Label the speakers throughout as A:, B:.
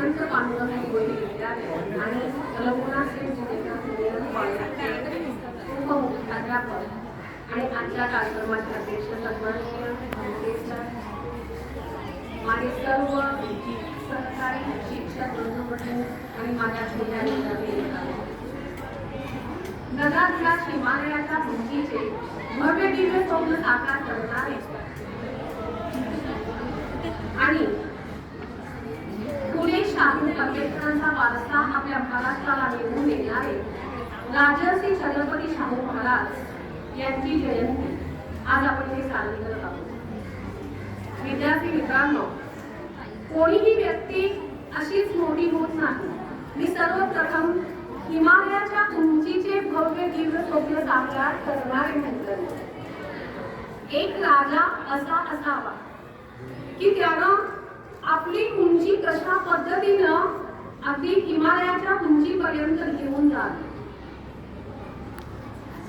A: अनंत पांडुरंग गोळी आणि रघुनाथ सिंग आणि आजच्या कार्यक्रमाचे अध्यक्ष सन्माननीय माझे सर्व सहकारी शिक्षक बंधू आणि माझ्या छोट्या नगरातल्या हिमालयाच्या भूमीचे भव्य दिव्य स्वप्न साकार करणारे आणि पुणे शाहू आंबेडकरांचा वारसा आपल्या महाराष्ट्राला मिळवून देणारे राजर्षी छत्रपती शाहू महाराज यांची जयंती आज आपण हे साजरी करत आहोत. विद्यार्थी मित्रांनो कोणीही व्यक्ती अशीच मोठी होत नाही. मी सर्वप्रथम हिमालयाच्या उंचीचे भव्य दिव्य स्वप्न साकार करणारे म्हणतो एक राजा असा असावा की त्यानं आपली उंची कशा पद्धतीनं अगदी हिमालयाच्या उंचीपर्यंत घेऊन जावी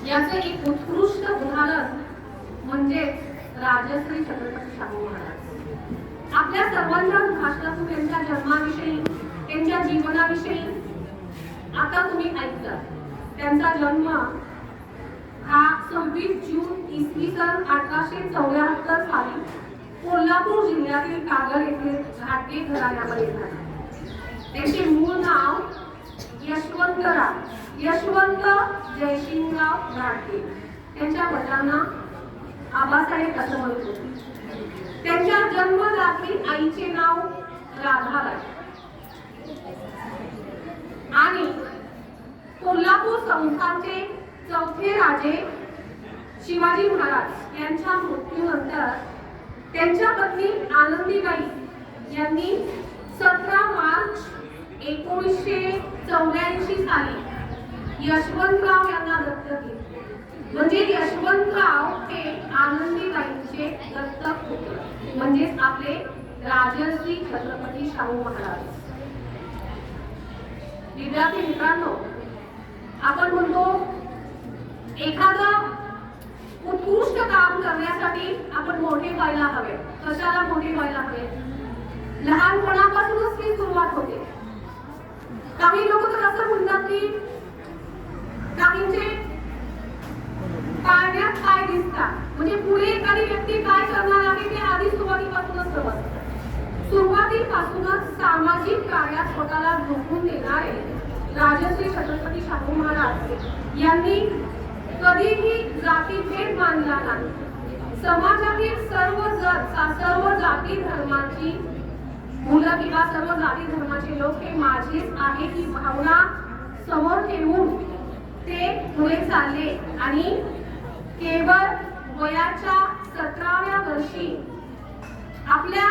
A: याचे एक उत्कृष्ट उदाहरण म्हणजे राजश्री छत्रपती शाहू महाराज. आपल्या सर्वांच्या भाषणातून त्यांच्या जन्माविषयी त्यांच्या जीवनाविषयी आता तुम्ही ऐकता. त्यांचा जन्म हा सव्वीस जून इसवी सन अठराशे चौऱ्याहत्तर साली कोल्हापूर जिल्ह्यातील कागल येथील घाटे घराण्यामध्ये झाला त्यांचे मूळ नाव यशवंतराव यशवंत जयसिंगराव घाटे त्यांच्या वडिलांना आबासाहेब असं म्हणतो त्यांच्या जन्मदात्री आईचे नाव राधाबाई आणि कोल्हापूर संस्थानचे चौथे राजे शिवाजी महाराज यांच्या मृत्यूनंतर त्यांच्या पत्नी आनंदीबाई यांनी सतरा मार्च एकोणीसशे चौऱ्याऐंशी साली यशवंतराव यांना दत्तक घेतले. म्हणजे यशवंतराव हे आनंदीबाईंचे दत्तक होते. म्हणजेच आपले राजश्री छत्रपती शाहू महाराज. विद्यार्थी मित्रांनो आपण म्हणतो एखादा उत्कृष्ट काम करण्यासाठी आपण मोठे व्हायला हवे. कशाला मोठे व्हायला हवे? लहानपणापासूनच ही सुरुवात होते. काही लोक तर असं म्हणतात की काहींचे पाण्यात काय दिसतात. म्हणजे पुढे एखादी व्यक्ती काय करणार आहे ते आधी सुरुवातीपासूनच समजतं. सुरुवातीपासूनच सामाजिक कार्यात स्वतःला झोकून देणारे राजश्री छत्रपती शाहू महाराज यांनी कधीही जातीभेद मानला नाही. समाजातील सर्व सर्व जाती धर्माची मुलं किंवा सर्व जाती धर्माचे लोक हे माझेच आहे ही भावना समोर ठेवून ते पुढे चालले. आणि केवळ वयाच्या सतराव्या वर्षी आपल्या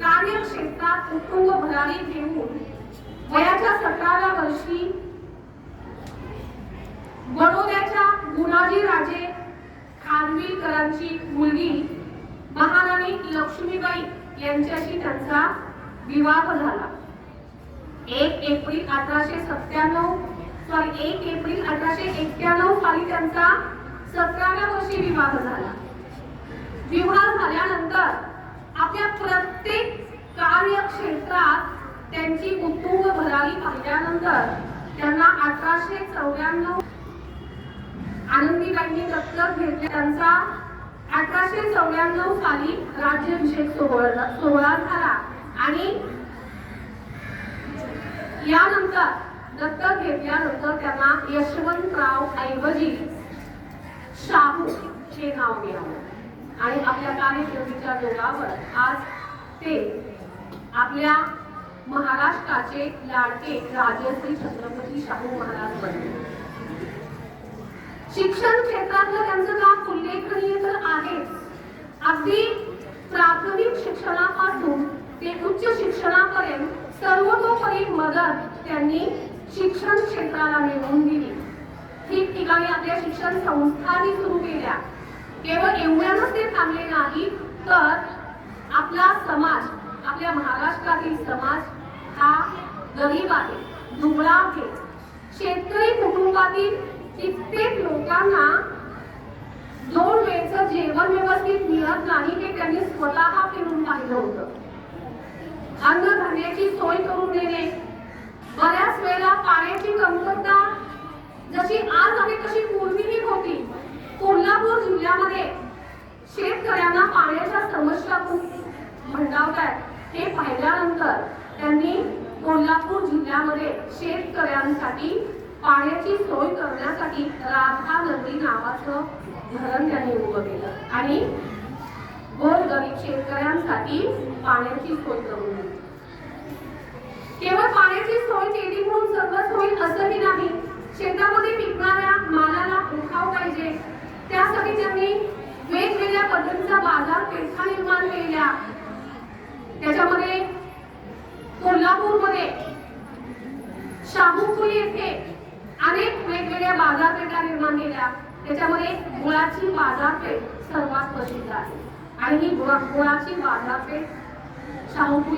A: कार्यक्षेत्रात कुटुंब भरारी घेऊन वयाच्या सतराव्या वर्षी बडोद्याच्या गुणाजी राजे खानविलकरांची मुलगी महाराणी लक्ष्मीबाई यांच्याशी त्यांचा विवाह झाला. एक एप्रिल अठराशे सत्त्याण्णव सॉरी एक एप्रिल अठराशे एक्क्याण्णव साली त्यांचा सतराव्या वर्षी विवाह झाला. विवाह झाल्यानंतर आपल्या प्रत्येक कार्यक्षेत्रात त्यांची उत्तुंग भरारी पाहिल्यानंतर त्यांना अठराशे चौऱ्याण्णव आनंदीबाईंनी दत्तक घेतले. त्यांचा अठराशे चौऱ्याण्णव साली राज्याभिषेक सोहळा सोहळा झाला. आणि यानंतर दत्तक घेतल्यानंतर त्यांना यशवंतराव ऐवजी शाहू हे नाव मिळालं. आणि आपल्या कार्यकिर्दीच्या जोरावर आज ते आपल्या महाराष्ट्राचे लाडके राजश्री छत्रपती शाहू महाराज बनले. शिक्षण क्षेत्रातलं त्यांचं काम उल्लेखनीय तर आहेच. अगदी प्राथमिक शिक्षणापासून ते उच्च शिक्षणापर्यंत सर्वतोपरी मदत त्यांनी शिक्षण क्षेत्राला मिळवून दिली. ठिकठिकाणी आपल्या शिक्षण संस्थाही सुरू केल्या. केवळ एवढ्यानंच ते थांबले नाही तर आपला समाज आपल्या महाराष्ट्रातील समाज हा गरीब आहे दुबळा आहे. शेतकरी कुटुंबातील कित्येक लोकांना दोन वेळचं जेवण व्यवस्थित मिळत नाही हे त्यांनी स्वतः फिरून पाहिलं होतं. अन्नधान्याची सोय करून देणे. बऱ्याच वेळेला पाण्याची कमतरता जशी आज आहे तशी पूर्वीही होती. कोल्हापूर जिल्ह्यामध्ये शेतकऱ्यांना पाण्याच्या समस्या खूप हे पाहिल्यानंतर त्यांनी कोल्हापूर जिल्ह्यामध्ये शेतकऱ्यांसाठी पाण्याची सोय करण्यासाठी राधा नदी नावाचं धरण त्यांनी उभं केलं. आणि गोरगरीब शेतकऱ्यांसाठी पाण्याची सोय करून दिली. केवळ पाण्याची सोय केली म्हणून सर्वच होईल असंही नाही. शेतामध्ये पिकणाऱ्या मालाला उठाव पाहिजे. त्यासाठी त्यांनी वेगवेगळ्या पद्धतीचा बाजारपेठा निर्माण केल्या. त्याच्यामध्ये कोल्हापूरमध्ये शाहूपुरी येथे अनेक वेगवेगळ्या बाजारपेठा निर्माण केल्या. त्याच्यामध्ये गुळाची बाजारपेठ सर्वात प्रसिद्ध आहे. आणि ही गुळाची बाजारपेठ शाहूपुरी